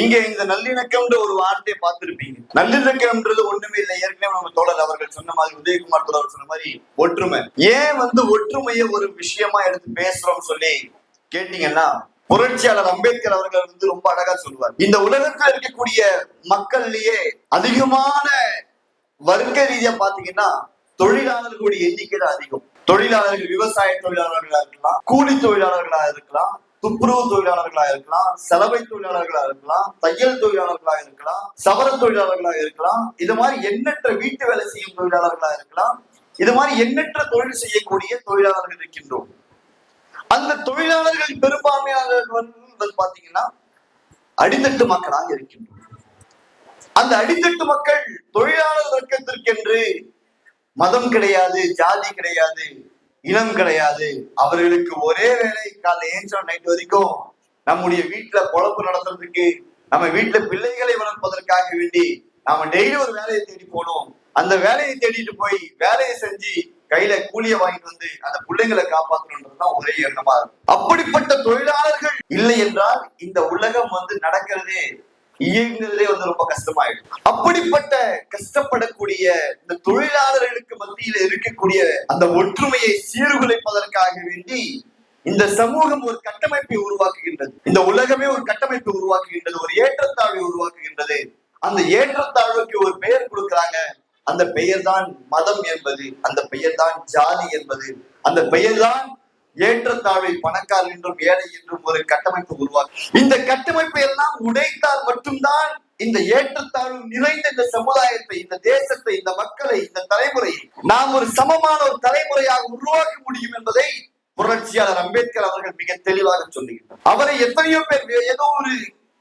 இங்க இந்த நல்லிணக்கம்ன்ற ஒரு வார்த்தையை பார்த்திருப்பீங்க. நல்லிணக்கம்ன்றது ஒண்ணுமே இல்லை. ஏற்கனவே நம்ம தோழர் அவர்கள் சொன்ன மாதிரி உதயகுமார் தோழர் சொன்ன மாதிரி ஒற்றுமை. ஏன் வந்து ஒற்றுமையை ஒரு விஷயமா எடுத்து பேசுறோம்னு சொல்லி கேட்டீங்கன்னா புரட்சியாளர் அம்பேத்கர் அவர்கள் வந்து ரொம்ப அழகா சொல்லுவார். இந்த உலகத்துல இருக்கக்கூடிய மக்கள்லயே அதிகமான வர்க்க ரீதியா பாத்தீங்கன்னா தொழிலாளர்களுடைய எண்ணிக்கை தான் அதிகம். தொழிலாளர்கள் விவசாய தொழிலாளர்களா இருக்கலாம் கூலி தொழிலாளர்களா இருக்கலாம் துப்புரவு தொழிலாளர்களா இருக்கலாம் சலவை தொழிலாளர்களா இருக்கலாம் தையல் தொழிலாளர்களா இருக்கலாம் சவர தொழிலாளர்களா இருக்கலாம். இது மாதிரி எண்ணற்ற வீட்டு வேலை செய்யும் தொழிலாளர்களா இருக்கலாம். இது மாதிரி எண்ணற்ற தொழில் செய்யக்கூடிய தொழிலாளர்கள் இருக்கின்றோம். அந்த தொழிலாளர்கள் பெரும்பான்மையாளர்கள் பாத்தீங்கன்னா அடித்தட்டு மக்களாக இருக்கின்றோம். அந்த அடித்தட்டு மக்கள் தொழிலாளர் வர்க்கத்திற்கென்று மதம் கிடையாது ஜாதி கிடையாது இனம் கிடையாது. அவர்களுக்கு ஒரே வேலை காலை ஏஞ்சா நைட் வரைக்கும் நம்முடைய வீட்டுல பொழப்பு நடத்துறதுக்கு நம்ம வீட்டுல பிள்ளைகளை வளர்ப்பதற்காக வேண்டி நாம டெய்லி ஒரு வேலையை தேடி போனோம். அந்த வேலையை தேடிட்டு போய் வேலையை செஞ்சு கையில கூலிய வாங்கிட்டு வந்து அந்த பிள்ளைங்களை காப்பாற்றணுன்றதுதான் ஒரே எண்ணமா இருக்கும். அப்படிப்பட்ட தொழிலாளர்கள் இல்லை என்றால் இந்த உலகம் வந்து நடக்கிறதே இயங்குவதே வந்து ரொம்ப கஷ்டமாயிடும். அப்படிப்பட்ட கஷ்டப்படக்கூடிய இந்த தொழிலாளர்களுக்கு மத்தியில இருக்கக்கூடிய அந்த ஒற்றுமையை சீர்குலைப்பதற்காக வேண்டி இந்த சமூகம் ஒரு கட்டமைப்பை உருவாக்குகின்றது. இந்த உலகமே ஒரு கட்டமைப்பை உருவாக்குகின்றது ஒரு ஏற்றத்தாழ்வை உருவாக்குகின்றது. அந்த ஏற்றத்தாழ்வுக்கு ஒரு பெயர் கொடுக்கிறாங்க. அந்த பெயர் தான் மதம் என்பது அந்த பெயர் தான் ஜாதி என்பது அந்த பெயர் தான் ஏற்றத்தாழ்வை பணக்கார் என்றும் ஏழை என்றும் ஒரு கட்டமைப்பு உருவாக்கும் இந்த கட்டமைப்பை எல்லாம் உடைத்தால் மட்டும்தான் இந்த ஏற்றத்தாழ்வு நிறைந்த இந்த சமுதாயத்தை இந்த தேசத்தை இந்த மக்களை இந்த தலைமுறையை நாம் ஒரு சமமான ஒரு தலைமுறையாக உருவாக்க முடியும் என்பதை புரட்சியாளர் அம்பேத்கர் அவர்கள் மிக தெளிவாக சொல்லுகிறார் அவரை எத்தனையோ பேர் ஏதோ ஒரு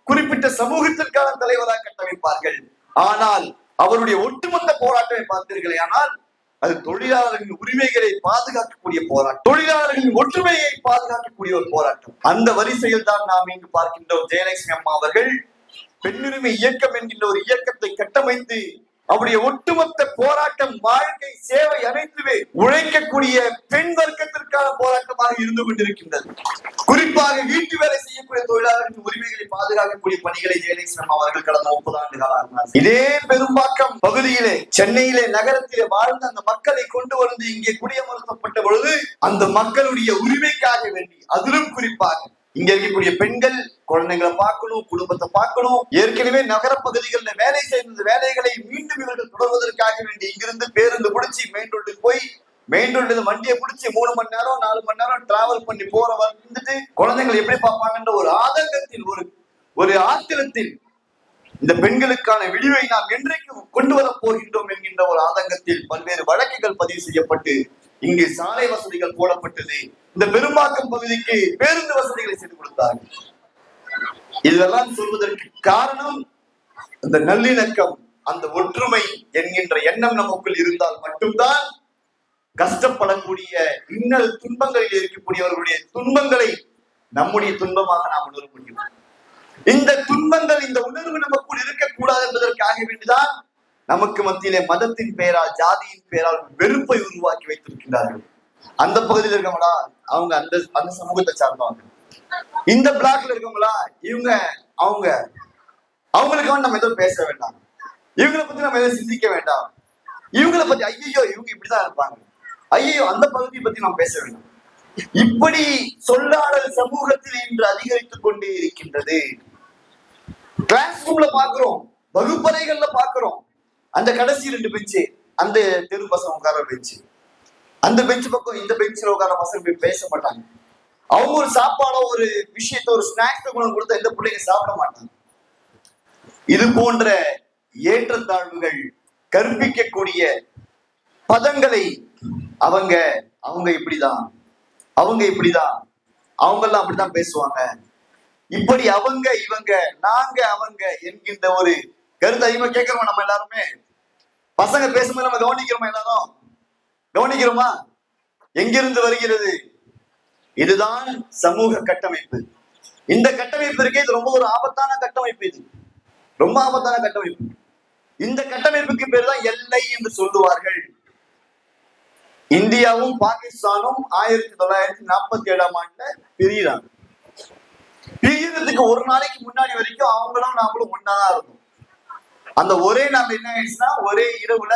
குறிப்பிட்ட சமூகத்திற்கான தலைவராக கட்டமைப்பார்கள். ஆனால் அவருடைய ஒட்டுமொத்த போராட்டத்தை பார்த்தீர்களே ஆனால் அது தொழிலாளர்களின் உரிமைகளை பாதுகாக்கக்கூடிய போராட்டம். தொழிலாளர்களின் ஒற்றுமையை பாதுகாக்கக்கூடிய ஒரு போராட்டம். அந்த வரிசையில் தான் நாம் இங்கு பார்க்கின்றோம் ஜெயலட்சுமி அம்மா அவர்கள். பெண்ணுரிமை இயக்கம் என்கின்ற ஒரு இயக்கத்தை கட்டமைத்து அவருடைய ஒட்டுமொத்த போராட்டம் வாழ்க்கை சேவை அனைத்துமே உழைக்கக்கூடிய பெண் வர்க்கத்திற்கான போராட்டமாக இருந்து கொண்டிருக்கின்றது. குறிப்பாக வீட்டு வேலை செய்யக்கூடிய தொழிலாளர்களின் உரிமைகளை பாதுகாக்கக்கூடிய பணிகளை ஜெயலட்சுமி அவர்கள் கடந்த முப்பது ஆண்டு காலம் இதே பெரும்பாக்கம் பகுதியிலே சென்னையிலே நகரத்திலே வாழ்ந்த அந்த மக்களை கொண்டு வந்து இங்கே குடியமர்த்தப்பட்ட பொழுது அந்த மக்களுடைய உரிமைக்காக வேண்டி அதிலும் குறிப்பாக இங்க இருக்கக்கூடிய பெண்கள் குழந்தைங்களை பார்க்கணும் குடும்பத்தை பார்க்கணும். ஏற்கனவே நகர பகுதிகளில் வேலை செய்த வேலைகளை மீண்டும் இவர்கள் தொடர்வதற்காக வேண்டி இங்கிருந்து பேருந்து பிடிச்சி மெயின் ரோட்டுக்கு போய் மெயின் ரோட்ல வண்டியை பிடிச்சி மூணு மணி நேரம் நாலு மணி நேரம் டிராவல் பண்ணி போற வந்துட்டு குழந்தைங்களை எப்படி பார்ப்பாங்கன்ற ஒரு ஆதங்கத்தில் ஒரு ஒரு ஆத்திரத்தில் இந்த பெண்களுக்கான விடிவை நாம் என்றைக்கு கொண்டு வர போகின்றோம் என்கின்ற ஒரு ஆதங்கத்தில் பல்வேறு வழக்குகள் பதிவு செய்யப்பட்டு இங்கு சாலை வசதிகள் போடப்பட்டது. இந்த பெரும்பாக்கம் பகுதிக்கு பேருந்து வசதிகளை செய்து கொடுத்தார்கள் இதெல்லாம் சொல்வதற்கு காரணம் இந்த நல்லிணக்கம் அந்த ஒற்றுமை என்கின்ற எண்ணம் நமக்குள் இருந்தால் மட்டும்தான் கஷ்டப்படக்கூடிய இன்னல் துன்பங்களில் இருக்கக்கூடியவர்களுடைய துன்பங்களை நம்முடைய துன்பமாக நாம் உணர முடியும். இந்த துன்பங்கள் இந்த உணர்வு நமக்குள் இருக்கக்கூடாது என்பதற்காக வேண்டிதான் நமக்கு மத்தியிலே மதத்தின் பெயரால் ஜாதியின் பெயரால் வெறுப்பை உருவாக்கி வைத்திருக்கிறார்கள் அந்த பகுதியில் இருக்கவங்களா? அவங்க அந்த அந்த சமூகத்தை சார்ந்தவங்க. இந்த பிளாக்ல இருக்கவங்களா? இவங்க அவங்க. அவங்களுக்காக நம்ம எதுவும் பேச வேண்டாம். இவங்களை பத்தி நம்ம எதுவும் சிந்திக்க வேண்டாம். இவங்களை பத்தி ஐயோ இவங்க இப்படிதான் இருப்பாங்க. ஐயோ அந்த பகுதியை பத்தி நாம் பேச வேண்டாம். இப்படி சொல்லாடல் சமூகத்தில் இன்று அதிகரித்துக் கொண்டே இருக்கின்றது. கிளாஸ் ரூம்ல பாக்குறோம் வகுப்பறைகள்ல பாக்குறோம் அந்த கடைசி ரெண்டு பெஞ்சு அந்த தெரு பசங்க உட்கார பெஞ்சு அந்த பெஞ்ச் பக்கம் இந்த பெஞ்சில் உட்கார பசங்க போய் பேச மாட்டாங்க. அவங்க ஒரு சாப்பாடோ ஒரு விஷயத்த ஒரு ஸ்நாக்ஸ் குணம் கொடுத்தா இந்த பிள்ளைங்க சாப்பிட மாட்டாங்க. இது போன்ற ஏற்றத்தாழ்வுகள் கற்பிக்கக்கூடிய பதங்களை அவங்க அவங்க இப்படிதான் அவங்க இப்படிதான் அவங்க எல்லாம் அப்படித்தான் பேசுவாங்க. இப்படி அவங்க இவங்க நாங்க அவங்க என்கின்ற ஒரு கருத்து அதிகமா கேட்கிறோம் நம்ம எல்லாருமே? பசங்க பேசும்போது நம்ம கவனிக்கிறோமா எல்லாரும்? கவனிக்கிறோமா? எங்கிருந்து வருகிறது? இதுதான் சமூக கட்டமைப்பு. இந்த கட்டமைப்பு இருக்கே இது ரொம்ப ஒரு ஆபத்தான கட்டமைப்பு இது. ரொம்ப ஆபத்தான கட்டமைப்பு. இந்த கட்டமைப்புக்கு பேர் தான் எல்லை என்று சொல்லுவார்கள். இந்தியாவும் பாகிஸ்தானும் ஆயிரத்தி தொள்ளாயிரத்தி நாற்பத்தி ஏழாம் ஆண்டுல பிரியிறாங்க பிரியறதுக்கு ஒரு நாளைக்கு முன்னாடி வரைக்கும் அவங்களும் நாமளும் ஒன்னாதான் இருந்தோம். அந்த ஒரே நாள் என்ன ஆயிடுச்சுன்னா ஒரே இரவுல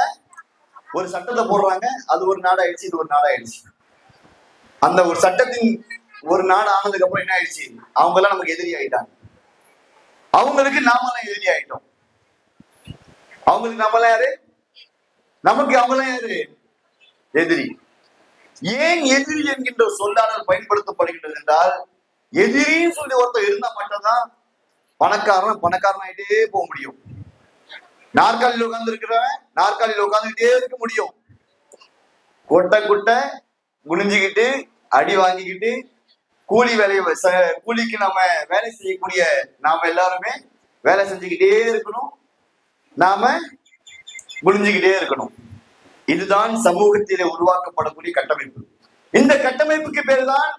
ஒரு சட்டத்தை போடுறாங்க அது ஒரு நாடாயிடுச்சு இது ஒரு நாடாயிடுச்சு. அந்த ஒரு சட்டத்தின் ஒரு நாடு ஆனதுக்கு அப்புறம் என்ன ஆயிடுச்சு? அவங்க எல்லாம் நமக்கு எதிரி ஆயிட்டாங்க. அவங்களுக்கு நாமெல்லாம் எதிரி ஆயிட்டோம். அவங்களுக்கு நம்மளாம் யாரு? நமக்கு அவங்களாம் யாரு? எதிரி. ஏன் எதிரி என்கின்ற சொல்லாடல் பயன்படுத்தப்படுகின்றது என்றால் எதிரின்னு சொல்லி ஒருத்தர் இருந்தா மட்டும்தான் பணக்காரன் பணக்காரன் ஆயிட்டே போக முடியும். நாற்காலியில் உட்கார்ந்து இருக்கிறவன் நாற்காலியில் உட்கார்ந்துகிட்டே இருக்க முடியும். கொட்டை குட்டை குனிஞ்சுக்கிட்டு அடி வாங்கிக்கிட்டு கூலி வேலையை கூலிக்கு நம்ம வேலை செய்யக்கூடிய நாம எல்லாருமே வேலை செஞ்சுக்கிட்டே இருக்கணும். நாம குனிஞ்சுக்கிட்டே இருக்கணும். இதுதான் சமூகத்திலே உருவாக்கப்படக்கூடிய கட்டமைப்பு. இந்த கட்டமைப்புக்கு பேர் தான்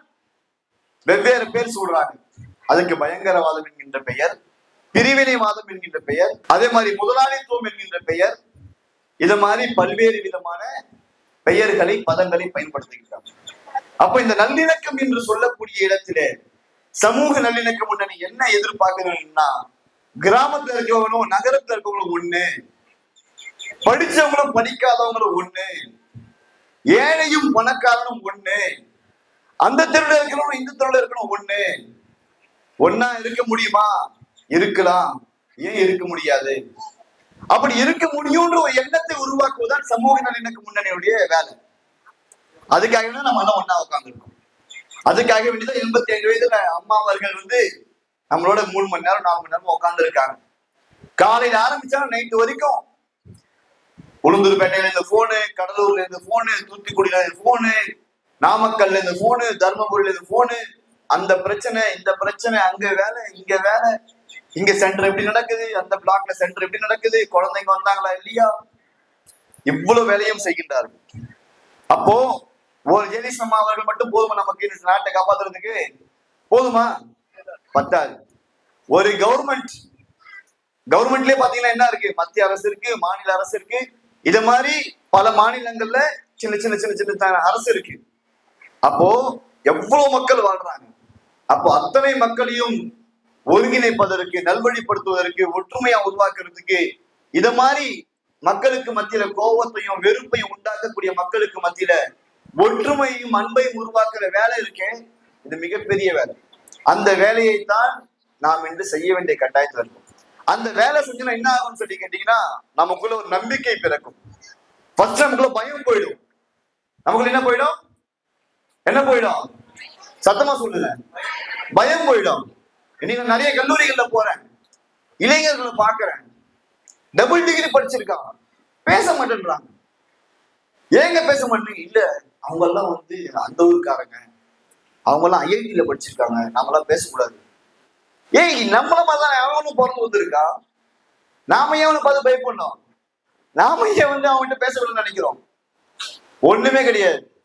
வெவ்வேறு பேர் சொல்றாங்க. அதுக்கு பயங்கரவாதம் என்கின்ற பெயர். பிரிவினைவாதம் என்கின்ற பெயர் அதே மாதிரி முதலாளித்துவம் என்கின்ற பெயர் இது மாதிரி பல்வேறு விதமான பெயர்களை பதங்களை பயன்படுத்துகிறார் அப்ப இந்த நல்லிணக்கம் என்று சொல்லக்கூடிய இடத்திலே சமூக நல்லிணக்க முன்னணி என்ன எதிர்பார்க்கிறதுன்னா கிராமத்துல இருக்கவங்களும் நகரத்துல இருக்கவங்களும் ஒண்ணு படிச்சவங்களும் படிக்காதவங்களும் ஒண்ணு ஏழையும் பணக்காரனும் ஒண்ணு அந்த தெருவில் இருக்கிறவனும் இந்த தெருவில் இருக்கணும் ஒண்ணு. ஒன்னா இருக்க முடியுமா? இருக்கலாம். ஏன் இருக்க முடியாது? அப்படி இருக்க முடியும்ன்ற ஒரு எண்ணத்தை உருவாக்குவதுதான் சமூக நல்லிணக்க முன்னணியுடைய வேலை. அதுக்காக தான் நம்ம எல்லாம் ஒன்னா உட்காந்துருக்கோம் அதுக்காக வேண்டிதான் எண்பத்தி ஐந்து வயதுல அம்மா அவர்கள் வந்து நம்மளோட மூணு மணி நேரம் நாலு மணி நேரம் உட்கார்ந்து இருக்காங்க காலையில ஆரம்பிச்சா நைட்டு வரைக்கும் உளுந்தூர்பேட்டையில இந்த போனு கடலூர்ல இருந்து போனு தூத்துக்குடியில இருந்து போனு நாமக்கல்ல இருந்து போனு தர்மபுரியில இருந்து போனு அந்த பிரச்சனை இந்த பிரச்சனை அங்க வேலை இங்க வேலை இங்க சென்டர் எப்படி நடக்குது? அந்த பிளாக்ல சென்டர் எப்படி நடக்குது? குழந்தைங்க வந்தாங்களா இல்லையா? இவ்வளவு வேலையும் செய்கின்றார்கள். அப்போ ஒரு ஜெயலலிஸ் அம்மா அவர்கள் மட்டும் போதுமா நமக்கு? நாட்டை காப்பாத்துறதுக்கு? போதுமா? பத்தாது. ஒரு கவர்மெண்ட் கவர்மெண்ட்லயே பாத்தீங்கன்னா என்ன இருக்கு? மத்திய அரசு இருக்கு மாநில அரசு இருக்கு. இது மாதிரி பல மாநிலங்கள்ல சின்ன சின்ன சின்ன சின்ன அரசு இருக்கு. அப்போ எவ்வளவு மக்கள் வாழ்றாங்க? அப்போ அத்தனை மக்களையும் ஒருங்கிணைப்பதற்கு நல்வழிப்படுத்துவதற்கு ஒற்றுமையா உருவாக்குறதுக்கு இத மாதிரி மக்களுக்கு மத்தியில கோபத்தையும் வெறுப்பையும் உண்டாக்கக்கூடிய மக்களுக்கு மத்தியில ஒற்றுமையும் அன்பையும் உருவாக்குற வேலை இருக்கேன் இது மிகப்பெரிய வேலை. அந்த வேலையை தான் நாம் இன்று செய்ய வேண்டிய கட்டாயத்தில் இருக்கும். அந்த வேலை செஞ்சோம்னா என்ன ஆகும்னு சொல்லி கேட்டீங்கன்னா நமக்குள்ள ஒரு நம்பிக்கை பிறக்கும். ஃபர்ஸ்ட் நமக்குள்ள பயம் போயிடும். நமக்குள்ள என்ன போயிடும்? என்ன போயிடும்? சத்தமா சொல்லுங்க. பயம் போயிடும். இன்னைக்கு நிறைய கல்லூரிகள்ல போறேன் இளைஞர்களை பாக்குறேன் டபுள் டிகிரி படிச்சிருக்கான் பேச மாட்டேன்றாங்க. ஏங்க பேச மாட்டேங்க இல்ல அவங்க எல்லாம் வந்து அந்த ஊருக்காரங்க. அவங்க எல்லாம் ஐஐடியில படிச்சிருக்காங்க. நாமெல்லாம் பேசக்கூடாது. ஏய் நம்மள மாதிரிதான்? அவனும் பிறந்து வந்திருக்கா? நாம ஏன் அவனை பார்த்து பயப்படணும்? நாம ஏன் வந்து அவன்கிட்ட பேசணும்னு நினைக்கிறோம்? ஒண்ணுமே கிடையாது.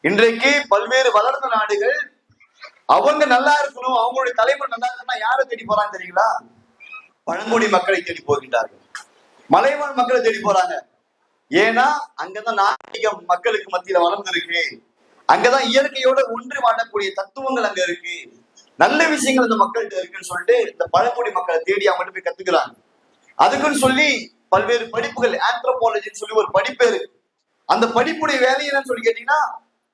இன்றைக்கு பல்வேறு வளர்ந்த நாடுகள் அவங்க நல்லா இருக்கணும் அவங்களுடைய தலைவர் நல்லா இருக்கணும்னா யாரை தேடி போறாங்க தெரியுங்களா? பழங்குடி மக்களை தேடி போகின்றார்கள். மலைவாழ் மக்களை தேடி போறாங்க. ஏன்னா அங்கதான் நாகரிகம் மக்களுக்கு மத்தியில வளர்ந்து இருக்கு. அங்கதான் இயற்கையோட ஒன்று வாழக்கூடிய தத்துவங்கள் அங்க இருக்கு. நல்ல விஷயங்கள் அந்த மக்கள்கிட்ட இருக்குன்னு சொல்லிட்டு இந்த பழங்குடி மக்களை தேடி அவங்கள்ட்ட போய் கத்துக்கிறாங்க. அதுக்குன்னு சொல்லி பல்வேறு படிப்புகள் ஆந்த்ரோபாலஜின்னு சொல்லி ஒரு படிப்பு இருக்கு. அந்த படிப்புடைய வேலை என்னன்னு சொல்லி கேட்டீங்கன்னா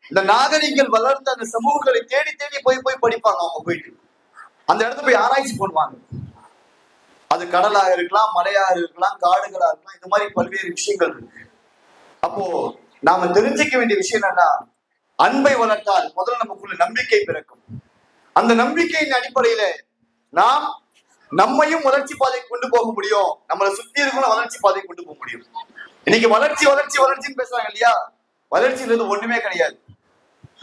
இந்த நாகரிகங்கள் வளர்ந்த அந்த சமூகங்களை தேடி தேடி போய் போய் படிப்பாங்க அவங்க போயிட்டு. அந்த இடத்துல போய் ஆராய்ச்சி பண்ணுவாங்க. அது கடலாக இருக்கலாம் மலையாக இருக்கலாம் காடுகளா இருக்கலாம் இந்த மாதிரி பல்வேறு விஷயங்கள் இருக்கு. அப்போ நாம தெரிஞ்சுக்க வேண்டிய விஷயம் என்னன்னா அன்பை வளர்த்தால் முதல்ல நமக்குள்ள நம்பிக்கை பிறக்கும். அந்த நம்பிக்கையின் அடிப்படையில நாம் நம்மையும் வளர்ச்சி பாதைக்கு கொண்டு போக முடியும். நம்மளை சுத்தி இருக்கணும் வளர்ச்சி பாதைக்கு கொண்டு போக முடியும். இன்னைக்கு வளர்ச்சி வளர்ச்சி வளர்ச்சின்னு பேசுறாங்க இல்லையா? வளர்ச்சின்றது ஒண்ணுமே கிடையாது.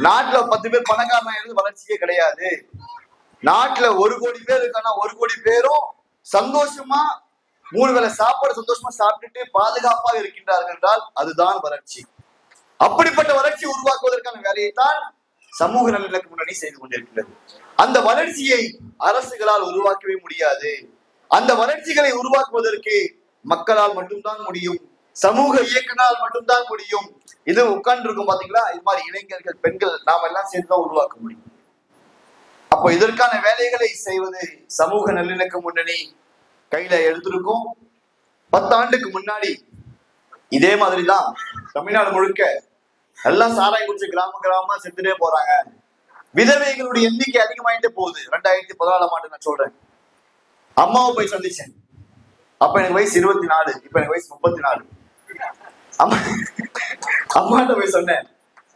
நாட்டுல பத்து பேர் பணக்காரனா இருந்து வளர்ச்சியே கிடையாது. நாட்டுல ஒரு கோடி பேர் இருக்கானா ஒரு கோடி பேரும் சந்தோஷமா மூணு வேளை சாப்பாடு சந்தோஷமா சாப்பிட்டுட்டு பாதுகாப்பாக இருக்கின்றார்கள் என்றால் அதுதான் வளர்ச்சி அப்படிப்பட்ட வளர்ச்சி உருவாக்குவதற்கான வேலையை தான் சமூக நலனுக்கு முன்னணி செய்து கொண்டிருக்கிறது அந்த வளர்ச்சியை அரசுகளால் உருவாக்கவே முடியாது. அந்த வளர்ச்சிகளை உருவாக்குவதற்கு மக்களால் மட்டும்தான் முடியும். சமூக இயக்கினால் மட்டும்தான் முடியும். இது உட்கார்ந்து இருக்கும் பாத்தீங்களா? இது மாதிரி இளைஞர்கள் பெண்கள் நாம எல்லாம் சேர்ந்துதான் உருவாக்க முடியும். அப்போ இதற்கான வேலைகளை செய்வது சமூக நல்லிணக்க முன்னணி கையில எடுத்திருக்கோம். பத்தாண்டுக்கு முன்னாடி இதே மாதிரிதான் தமிழ்நாடு முழுக்க எல்லாம் சாராயம் குடிச்சு கிராம கிராமமா செத்துட்டே போறாங்க. விதவைகளுடைய எண்ணிக்கை அதிகமாயிட்டே போகுது. ரெண்டாயிரத்தி பதினாலாம் ஆண்டு நான் சொல்றேன். அம்மாவை போய் சந்திச்சேன். அப்ப எனக்கு வயசு இருபத்தி நாலு இப்ப எனக்கு வயசு முப்பத்தி நாலு. அம்மா அம்மாட்ட போய் சொன்னேன்.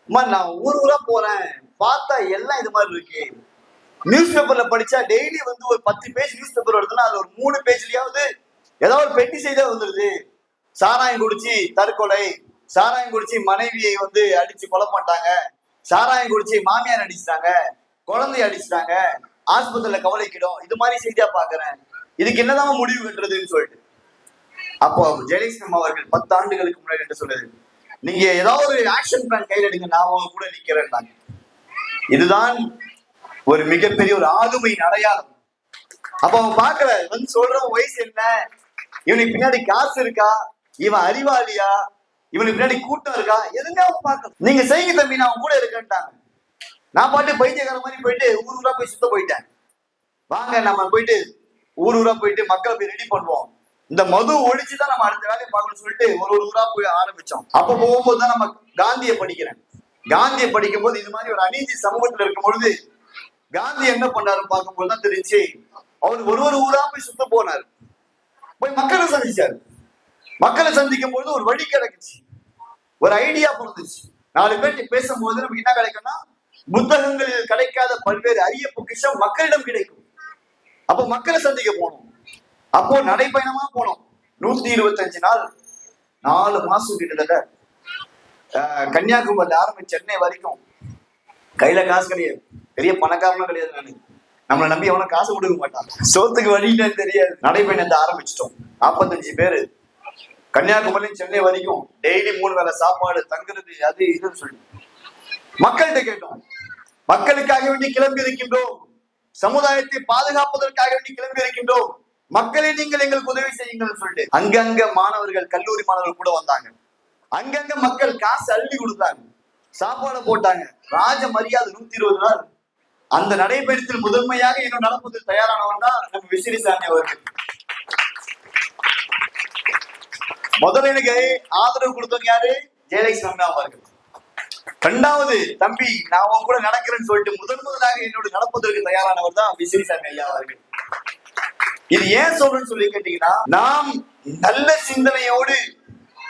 அம்மா நான் ஊர் ஊரா போறேன். பார்த்தா எல்லாம் இது மாதிரி இருக்கு. நியூஸ் பேப்பர்ல படிச்சா டெய்லி வந்து ஒரு பத்து பேஜ் நியூஸ் பேப்பர் வருதுன்னா அது ஒரு மூணு பேஜ்லயாவது ஏதாவது ஒரு பெட்டி செய்தா வந்துருது. சாராயம் குடிச்சு தற்கொலை. சாராயம் குடிச்சு மனைவியை வந்து அடிச்சு கொலை பண்ணிட்டாங்க. சாராயம் குடிச்சு மாமியார் அடிச்சிட்டாங்க. குழந்தைய அடிச்சிட்டாங்க. ஆஸ்பத்திரியில கவலைக்கிடும். இது மாதிரி செய்தியா பாக்குறேன். இதுக்கு என்னதான் முடிவு கட்டுறதுன்னு சொல்லிட்டு. அப்போ ஜெயலலிதம் அவர்கள் பத்து ஆண்டுகளுக்கு முன்னாடி என்று சொன்னது. நீங்க ஏதாவது ஒரு ஆக்ஷன் பிளான் கையில் எடுங்க நான் அவங்க கூட நிக்கிறேன் இதுதான் ஒரு மிகப்பெரிய ஒரு ஆளுமையின் அடையாளம். அப்ப அவன் பாக்கல வந்து சொல்றவன் வயசு என்ன? இவனுக்கு பின்னாடி காசு இருக்கா? இவன் அறிவாளியா? இவனுக்கு பின்னாடி கூட்டம் இருக்கா? எதுவுமே அவன் பார்க்கல. நீங்க செய்யுங்க தம்பி நான் அவன் கூட இருக்கேன்ட்டாங்க. நான் பாட்டு பைத்தியக்கார மாதிரி போயிட்டு ஊர் ஊரா போய் சுத்த போயிட்டேன். வாங்க நம்ம போயிட்டு ஊர் ஊரா போயிட்டு மக்களை போய் ரெடி பண்ணுவோம். இந்த மது ஒழிச்சு தான் நம்ம அடுத்த வேலையை பார்க்கணும்னு சொல்லிட்டு ஒரு ஒரு ஊரா போய் ஆரம்பிச்சோம். அப்ப போகும்போது தான் நம்ம காந்தியை படிக்கிறேன். காந்தியை படிக்கும் போது இது மாதிரி ஒரு அநீதி சமூகத்துல இருக்கும் பொழுது காந்தி என்ன பண்ணாருன்னு பார்க்கும்போது தான் தெரிஞ்சு அவர் ஒரு ஒரு ஊரா போய் சுத்த போனார். போய் மக்களை சந்திச்சாரு. மக்களை சந்திக்கும் பொழுது ஒரு வழி கிடைக்குச்சு. ஒரு ஐடியா பிறந்துச்சு. நாலு பேர்கிட்ட பேசும்போது நமக்கு என்ன கிடைக்கும்னா புத்தகங்களில் கிடைக்காத பல்வேறு அரிய பொக்கிஷம் மக்களிடம் கிடைக்கும். அப்ப மக்களை சந்திக்க போனோம். அப்போ நடைப்பயணமா போனோம். நூத்தி இருபத்தஞ்சு நாள் நாலு மாசம் கிட்டத்தட்ட. ஆஹ், கன்னியாகுமரியில ஆரம்பிச்சு சென்னை வரைக்கும். கையில காசு கிடையாது. பெரிய பணக்காரனும் கிடையாது நானு. நம்மளை நம்பி எவனும் காசு கொடுக்க மாட்டான். சோத்துக்கு வழின்னு தெரியாது. நடைப்பயணத்தை ஆரம்பிச்சிட்டோம். நாற்பத்தஞ்சு பேரு. கன்னியாகுமரி சென்னை வரைக்கும். டெய்லி மூணு வேளை சாப்பாடு தங்குறது அது இதுன்னு சொல்லி. மக்கள்கிட்ட கேட்டோம். மக்களுக்காக வேண்டி கிளம்பி இருக்கின்றோம். சமுதாயத்தை பாதுகாப்பதற்காக வேண்டி கிளம்பி இருக்கின்றோம். மக்களை நீங்கள் எங்களுக்கு உதவி செய்யுங்கள் சொல்லிட்டு அங்கங்க மாணவர்கள் கல்லூரி மாணவர்கள் கூட வந்தாங்க. அங்கங்க மக்கள் காசு அள்ளி கொடுத்தாங்க. சாப்பாடு போட்டாங்க. ராஜ மரியாதை நூத்தி இருபது நாள். அந்த நடைபயணத்தில் முதன்மையாக இன்னும் நடப்பது தயாரானவன் தான் நம்ம விசிறி சாமி அவர்கள். முதல்ல எனக்கு ஆதரவு கொடுத்தவங்க யாரு? ஜெயலட்சுமி அம்மா அவர்கள். ரெண்டாவது தம்பி நான் உன் கூட நடக்கிறேன்னு சொல்லிட்டு முதன் முதலாக என்னோட நடப்பதற்கு தயாரானவர் தான் விசிறிசாமி ஐயா அவர்கள். இது ஏன் சொல்றேன்னு சொல்லி கேட்டீங்கன்னா நாம் நல்ல சிந்தனையோடு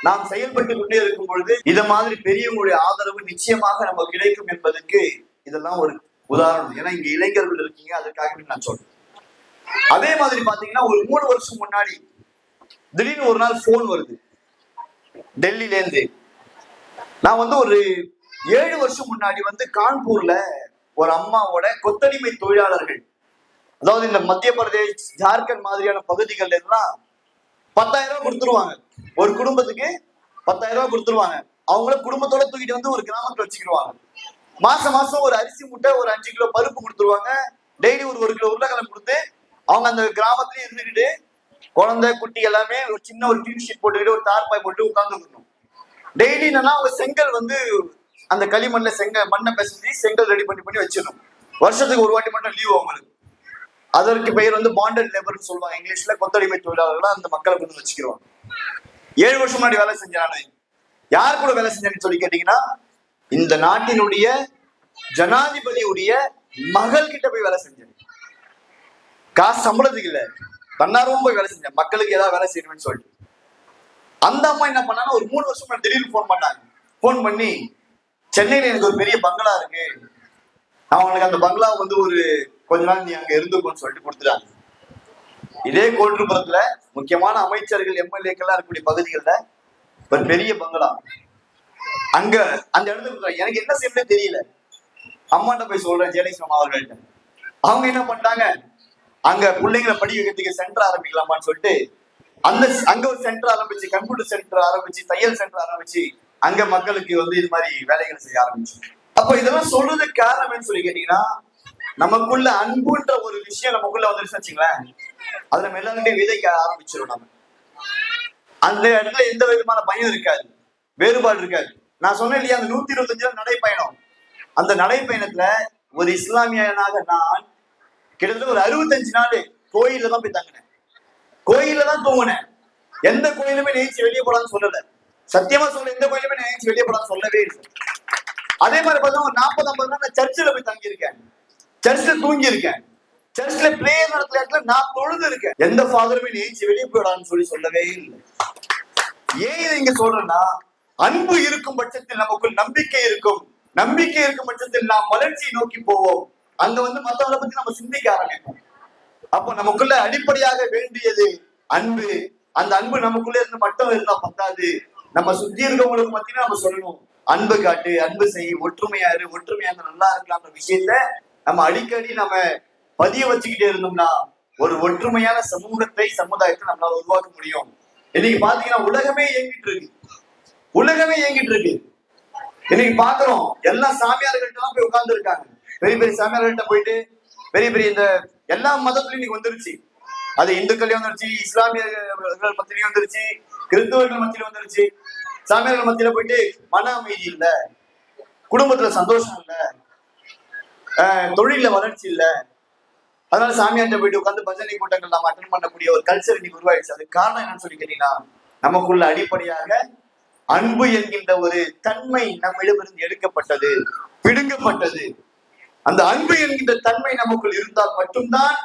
நாம் செயல்பட்டு கொண்டே இருக்கும் பொழுது இத மாதிரி பெரியவங்களுடைய ஆதரவு நிச்சயமாக நமக்கு கிடைக்கும் என்பதற்கு இதெல்லாம் ஒரு உதாரணம். ஏன்னா இங்க இளைஞர்கள் இருக்கீங்க அதுக்காக நான் சொல்றேன். அதே மாதிரி பாத்தீங்கன்னா ஒரு மூணு வருஷம் முன்னாடி திடீர்னு ஒரு நாள் போன் வருது. டெல்லில இருந்து நான் வந்து ஒரு ஏழு வருஷம் முன்னாடி வந்து கான்பூர்ல ஒரு அம்மாவோட கொத்தடிமை தொழிலாளர்கள் அதாவது இந்த மத்திய பிரதேஷ் ஜார்க்கண்ட் மாதிரியான பகுதிகள்ல எல்லாம் பத்தாயிரம் ரூபாய் கொடுத்துருவாங்க. ஒரு குடும்பத்துக்கு பத்தாயிரம் ரூபாய் கொடுத்துருவாங்க. அவங்கள குடும்பத்தோட தூக்கிட்டு வந்து ஒரு கிராமத்துல வச்சுக்கிடுவாங்க மாசம் மாசம் ஒரு அரிசி முட்டை ஒரு அஞ்சு கிலோ பருப்பு கொடுத்துருவாங்க. டெய்லி ஒரு ஒரு கிலோ உருளைக்கிழங்கு கொடுத்து அவங்க அந்த கிராமத்துலயே இருந்துக்கிட்டு குழந்தை குட்டி எல்லாமே ஒரு சின்ன ஒரு டியூ ஷீட் போட்டுக்கிட்டு ஒரு தார்பாய் போட்டு உட்காந்துக்கணும் டெய்லி என்னன்னா அவங்க செங்கல் வந்து அந்த களிமண்ல செங்கல் மண்ணை பிசைஞ்சு செங்கல் ரெடி பண்ணி பண்ணி வச்சிடணும். வருஷத்துக்கு ஒரு வாட்டி மட்டும் லீவ் அவங்களுக்கு. அதற்கு பெயர் வந்து பாண்டட் லேபர்னு சொல்லுவாங்க. இங்கிலீஷ்ல கொத்தடிமை தொழிலாளர்களா அந்த மக்களை கொண்டு வச்சுக்கிடுவாங்க ஏழு வருஷம் முன்னாடி வேலை செஞ்சானே. யார் கூட வேலை செஞ்சேன்னு சொல்லி கேட்டீங்கன்னா இந்த நாட்டினுடைய ஜனாதிபதியுடைய மகள் கிட்ட போய் வேலை செஞ்சேன். காசு சம்பளத்துக்கு இல்ல. தன்னார்வம் போய் வேலை செஞ்சேன். மக்களுக்கு ஏதாவது வேலை செய்யணும்னு சொல்லிட்டு. அந்த அம்மா என்ன பண்ணாங்க? ஒரு மூணு வருஷம் திடீர்னு ஃபோன் பண்ணாங்க. ஃபோன் பண்ணி சென்னையில எனக்கு ஒரு பெரிய பங்களா இருக்கு. அவங்களுக்கு அந்த பங்களா வந்து ஒரு கொஞ்ச நாள் நீ அங்க இருந்துக்கோன்னு சொல்லிட்டு கொடுத்துட்டாங்க. இதே கோட்டுப்புறத்துல முக்கியமான அமைச்சர்கள் எம்எல்ஏக்கெல்லாம் இருக்கக்கூடிய பகுதிகள்ல ஒரு பெரிய பங்களா. அங்க அந்த இடத்துக்கு எனக்கு என்ன செய்யணும் தெரியல. அம்மாட்ட போய் சொல்றேன் ஜெயலலிதா அவர்கள்ட்ட. அவங்க என்ன பண்ணிட்டாங்க? அங்க பிள்ளைங்களை படிக்க வைக்கிறதுக்கு சென்டர் ஆரம்பிக்கலாமான்னு சொல்லிட்டு அந்த அங்க ஒரு சென்டர் ஆரம்பிச்சு கம்ப்யூட்டர் சென்டர் ஆரம்பிச்சு தையல் சென்டர் ஆரம்பிச்சு அங்க மக்களுக்கு வந்து இது மாதிரி வேலைகள் செய்ய ஆரம்பிச்சு. அப்ப இதெல்லாம் சொல்றதுக்கு காரணம் சொல்லி கேட்டீங்கன்னா நமக்குள்ள அன்புன்ற ஒரு விஷயம் நமக்குள்ள வந்துருச்சு வச்சுங்களேன். அது நம்ம எல்லாருமே விதைக்க ஆரம்பிச்சிடும் நம்ம அந்த இடத்துல எந்த விதமான பயம் இருக்காது. வேறுபாடு இருக்காது. நான் சொன்னேன் இல்லையா அந்த நூத்தி இருபத்தஞ்சு நாள் நடைப்பயணம். அந்த நடைப்பயணத்துல ஒரு இஸ்லாமியனாக நான் கிட்டத்தட்ட ஒரு அறுபத்தஞ்சு நாள் கோயில தான் போய் தங்கினேன். கோயில தான் தூங்கினேன். எந்த கோயிலுமே நினைச்சு வெளியே போடான்னு சொல்லல. சத்தியமா சொல்ல எந்த கோயிலுமே நினைச்சு வெளியே போடான்னு சொல்லவே இல்லை. அதே மாதிரி பார்த்தா ஒரு நாற்பது ஐம்பது நாள் நான் சர்ச்சில் போய் தங்கியிருக்கேன். சர்ச்சில் தூங்கி இருக்கேன் சர்ச்ல பிரேயர் நடக்கிற இடத்துல நான் தொழுது இருக்கேன் எந்த ஃபாதருமே நேச்சு வெளியே போயிடான்னு சொல்லி சொல்லவே இல்லை. ஏன் இதை இங்க சொல்றேன்னா அன்பு இருக்கும் பட்சத்தில் நமக்குள் நம்பிக்கை இருக்கும். நம்பிக்கை இருக்கும் பட்சத்தில் நாம் வளர்ச்சியை நோக்கி போவோம். அங்க வந்து மத்தவங்களை பத்தி நம்ம சிந்திக்க ஆரம்பிப்போம். அப்போ நமக்குள்ள அடிப்படையாக வேண்டியது அன்பு. அந்த அன்பு நமக்குள்ள இருந்து மட்டும் இருந்தா பத்தாது. நம்ம சுத்தி இருக்கவங்களுக்கு மத்தியும் நம்ம சொல்லணும். அன்பு காட்டு அன்பு செய் ஒற்றுமையாரு ஒற்றுமையா இருந்தா நல்லா இருக்கலாம்ன்ற விஷயத்த நம்ம அடிக்கடி நம்ம பதிய வச்சுக்கிட்டே இருந்தோம்னா ஒரு ஒற்றுமையான சமூகத்தை சமுதாயத்தை நம்மளால உருவாக்க முடியும். இன்னைக்கு பாத்தீங்கன்னா உலகமே இயங்கிட்டு இருக்கு. உலகமே இயங்கிட்டு இருக்கு. இன்னைக்கு பாக்குறோம் எல்லா சாமியார்கள்ட்ட எல்லாம் போய் உட்கார்ந்து இருக்காங்க. பெரிய பெரிய சாமியார்கள்ட்ட போயிட்டு பெரிய பெரிய இந்த எல்லா மதத்துலயும் இன்னைக்கு வந்துருச்சு. அது இந்துக்கள்லயும் வந்துருச்சு இஸ்லாமியர்கள் மத்தியிலயும் வந்துருச்சு கிறிஸ்தவர்கள் மத்தியில வந்துருச்சு. சாமியார்கள் மத்தியில போயிட்டு மன அமைதி இல்ல குடும்பத்துல சந்தோஷம் இல்ல. தொழில வளர்ச்சி இல்ல. அதனால சாமியார்ட்ட போயிட்டு உட்காந்து பஜனை கூட்டங்கள் நம்ம அட்டன் பண்ணக்கூடிய ஒரு கல்ச்சர் இன்னைக்கு உருவாயிடுச்சு. அதுக்கு காரணம் என்னன்னு சொல்லி கேட்டீங்கன்னா நமக்குள்ள அடிப்படையாக அன்பு என்கின்ற ஒரு தன்மை நம்மிடமிருந்து எடுக்கப்பட்டது பிடுங்கப்பட்டது. அந்த அன்பு என்கின்ற தன்மை நமக்குள் இருந்தால் மட்டும்தான்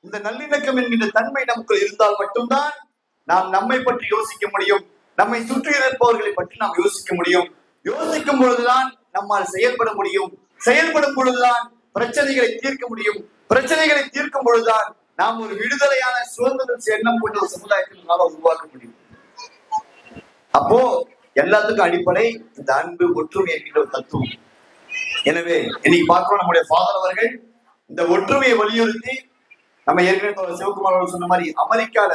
இந்த நல்லிணக்கம் என்கின்ற தன்மை நமக்குள் இருந்தால் மட்டும்தான் நாம் நம்மை பற்றி யோசிக்க முடியும். நம்மை சுற்றி இருப்பவர்களை பற்றி நாம் யோசிக்க முடியும். யோசிக்கும் பொழுதுதான் நம்மால் செயல்பட முடியும். செயல்படும் பொழுதுதான் பிரச்சனைகளை தீர்க்க முடியும். பிரச்சனைகளை தீர்க்கும் பொழுதுதான் நாம் ஒரு விடுதலையான சுதந்திர எண்ணம் கொண்ட ஒரு சமுதாயத்தை நம்மளால உருவாக்க முடியும். அப்போ எல்லாத்துக்கும் அடிப்படை இந்த அன்பு ஒற்றுமை என்கிற ஒரு தத்துவம். எனவே இன்னைக்கு பார்க்கிறோம் நம்முடைய ஃபாதர் அவர்கள் இந்த ஒற்றுமையை வலியுறுத்தி நம்ம ஏற்கனவே சிவகுமார் அவர்கள் சொன்ன மாதிரி அமெரிக்கால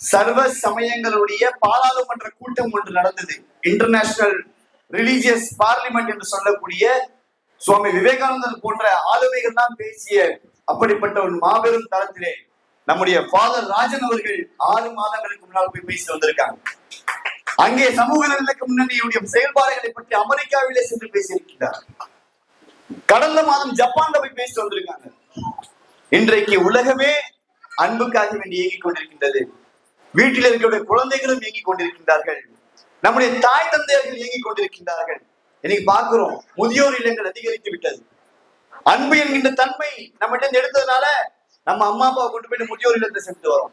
சர்வ சமயங்களுடைய பாராளுமன்ற கூட்டம் ஒன்று நடந்தது. இன்டர்நேஷனல் ரிலீஜியஸ் பார்லிமெண்ட் என்று சொல்லக்கூடிய சுவாமி விவேகானந்தர் போன்ற ஆளுமைகள் தான் பேசிய அப்படிப்பட்ட ஒரு மாபெரும் தளத்திலே நம்முடைய ஃபாதர் ராஜன் அவர்கள் ஆறு மாதங்களுக்கு முன்னால் போய் பேசி வந்திருக்காங்க. அங்கே சமூக நல்லிணக்க முன்னணியுடைய செயல்பாடுகளை பற்றி அமெரிக்காவிலே சென்று பேசியிருக்கிறார். கடந்த மாதம் ஜப்பான்ல போய் பேசிட்டு வந்திருக்காங்க. இன்றைக்கு உலகமே அன்புக்காக வேண்டி இயங்கிக் கொண்டிருக்கின்றது. வீட்டில் இருக்கக்கூடிய குழந்தைகளும் இயங்கிக் கொண்டிருக்கின்றார்கள். நம்முடைய தாய் தந்தையர்கள் இயங்கிக் கொண்டிருக்கின்றார்கள். இன்னைக்கு பார்க்கிறோம். முதியோர் இல்லங்கள் அதிகரித்து விட்டது. அன்பு என்கின்ற தன்மை நம்மகிட்ட எடுத்ததுனால நம்ம அம்மா அப்பாவை கொண்டு போயிட்டு முதியோர் இல்லத்தை சென்று வரோம்.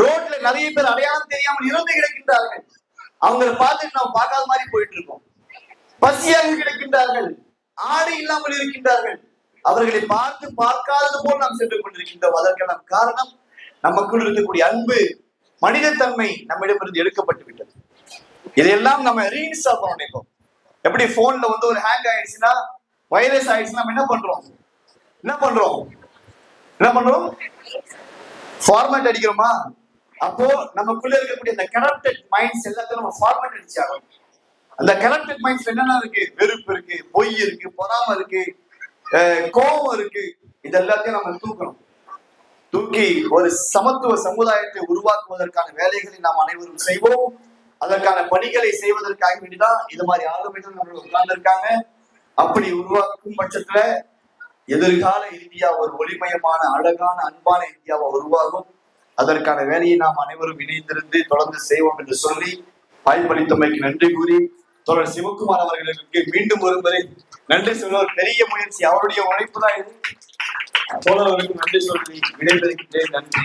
ரோட்ல நிறைய பேர் அடையாளம் தெரியாமல் இறந்து கிடக்கின்றார்கள். அவங்களை பார்த்துட்டு நாம் பார்க்காத மாதிரி போயிட்டு இருக்கோம் பசியாக கிடக்கின்றார்கள். ஆடு இல்லாமல் இருக்கின்றார்கள். அவர்களை பார்த்து பார்க்காதது போல் நாம் சென்று கொண்டிருக்கின்றோம். அதற்கான காரணம் நமக்குள் இருக்கக்கூடிய அன்பு மனிதத்தன்மை நம்மிடமிருந்து எடுக்கப்பட்டு விட்டது இதையெல்லாம் நம்ம ரீஇன்ஸ்டால் பண்ண நினைப்போம் எப்படி போன்ல வந்து ஒரு ஹேங் ஆயிடுச்சுன்னா வைரஸ் ஆயிடுச்சுன்னா நம்ம என்ன பண்றோம்? என்ன பண்றோம்? என்ன பண்றோம்? ஃபார்மேட் அடிக்கிறோமா? அப்போ நமக்குள்ள இருக்கக்கூடிய அந்த கனெக்டட் மைண்ட்ஸ் எல்லாத்தையும் நம்ம ஃபார்மேட் அடிச்சாகும் அந்த கனெக்டட் மைண்ட்ஸ் என்னென்ன இருக்கு? வெறுப்பு இருக்கு பொய் இருக்கு பொறாம இருக்கு கோபம் இருக்கு. இது எல்லாத்தையும் நம்ம தூக்கணும். தூக்கி ஒரு சமத்துவ சமுதாயத்தை உருவாக்குவதற்கான வேலைகளை நாம் அனைவரும் செய்வோம். அதற்கான பணிகளை செய்வதற்காக வேண்டிதான் இது மாதிரி ஆளுமைகள் நம்மளுக்கு உட்கார்ந்து இருக்காங்க அப்படி உருவாக்கும் பட்சத்துல எதிர்கால இந்தியா ஒரு ஒளிமயமான அழகான அன்பான இந்தியாவை உருவாகும். அதற்கான வேலையை நாம் அனைவரும் இணைந்திருந்து தொடர்ந்து செய்வோம் என்று சொல்லி வாய்ப்பளித்தமைக்கு நன்றி கூறி தொடர் சிவகுமார் அவர்களுக்கு மீண்டும் ஒரு நன்றி சொல்ல ஒரு பெரிய முயற்சி. அவருடைய உழைப்பு தான் இது. தோழர்களுக்கு நன்றி சொல்லி விடைபெறுகின்றேன். நன்றி